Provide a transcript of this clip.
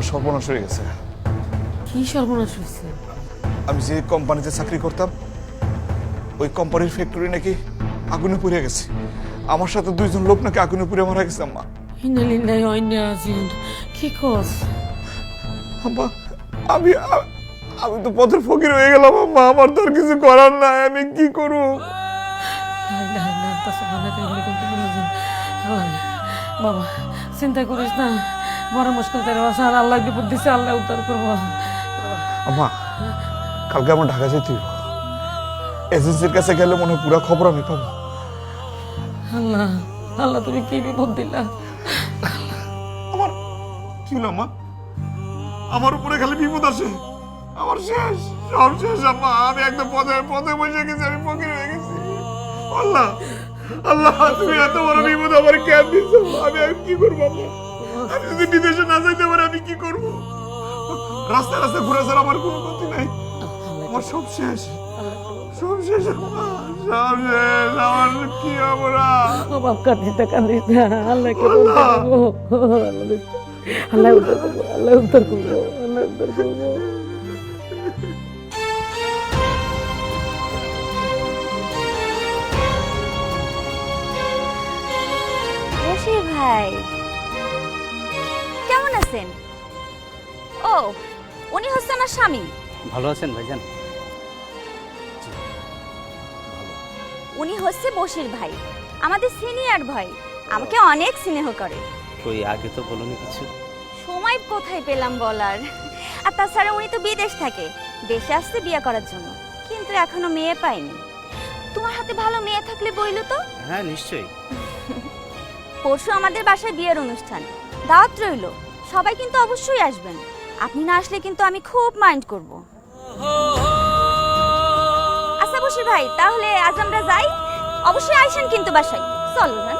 আমার সর্বনাশ হয়ে গেছে। কি সর্বনাশ হয়েছে? আমি যে কোম্পানিতে চাকরি করতাম ওই কোম্পানির ফ্যাক্টরি নাকি আগুনে পুড়ে গেছে। আমার সাথে দুইজন লোক নাকি আগুনে পুড়ে মারা গেছে আম্মা। হিনালিল্লাহি অন্য আছেন কি কস? আম্মা আমি আমি তো পথের ফকির হয়ে গেলাম আম্মা। আমার তো আর কিছু করার নাই আমি কি করব? ওয়া বাবা চিন্তা করিস না। বড় মুশকিল তেরে বাসার আল্লাহ বিপদ দিছে আল্লাহ উদ্ধার করব। আম্মা কালকে আমার ঢাকা যেতে। এজেন্সির কাছে গেলে মনে হয় পুরো খবর আমি পাবো। আল্লাহ আল্লাহ তুমি কি বিপদ দিলা? আমার কি হলো আম্মা? আমার উপরে খালি বিপদ আসে। আমার শেষ সব শেষ আম্মা। আমি একদম পথে পথে বসে গেছি আমি ফকির হয়ে গেছি। আল্লাহ আল্লাহ তুমি এত বড় বিপদ আমার কেন দিছো? আমি কি করব আম্মা? আমি যদি বিদেশে না যাইতে পারি আমি কি করব? রাস্তায় রাস্তায় ঘুরে ছাড়া আমার কোনো গতি নাই। আমার সব শেষ। সব শেষ সব শেষ। আমার কি আমরা বাপ কান্দিস না আল্লাহকে আল্লাহ। উদ্ধার করব। আল্লাহ উদ্ধার করব। আল্লাহ উদ্ধার করব। ভাই। আছেন? ও উনি হচ্ছে আমার স্বামী। ভালো আছেন ভাইজান? উনি হচ্ছে বশির ভাই আমাদের সিনিয়র ভাই। আমাকে অনেক স্নেহ করে। কই আগে তো বলনি কিছু? সময় কোথায় পেলাম বলার? আর তাছাড়া উনি তো বিদেশ থাকে দেশে আসতে বিয়ে করার জন্য। কিন্তু এখনও মেয়ে পাইনি। তোমার হাতে ভালো মেয়ে থাকলে বইলো তো? হ্যাঁ নিশ্চয়ই। পরশু আমাদের বাসায় বিয়ের অনুষ্ঠান। দাওয়াত রইল। সবাই কিন্তু অবশ্যই আসবেন। আপনি না আসলে কিন্তু আমি খুব মাইন্ড করব। আচ্ছা বসির ভাই, তাহলে আজ আমরা যাই। অবশ্যই আইসেন কিন্তু বাসায়। চলো না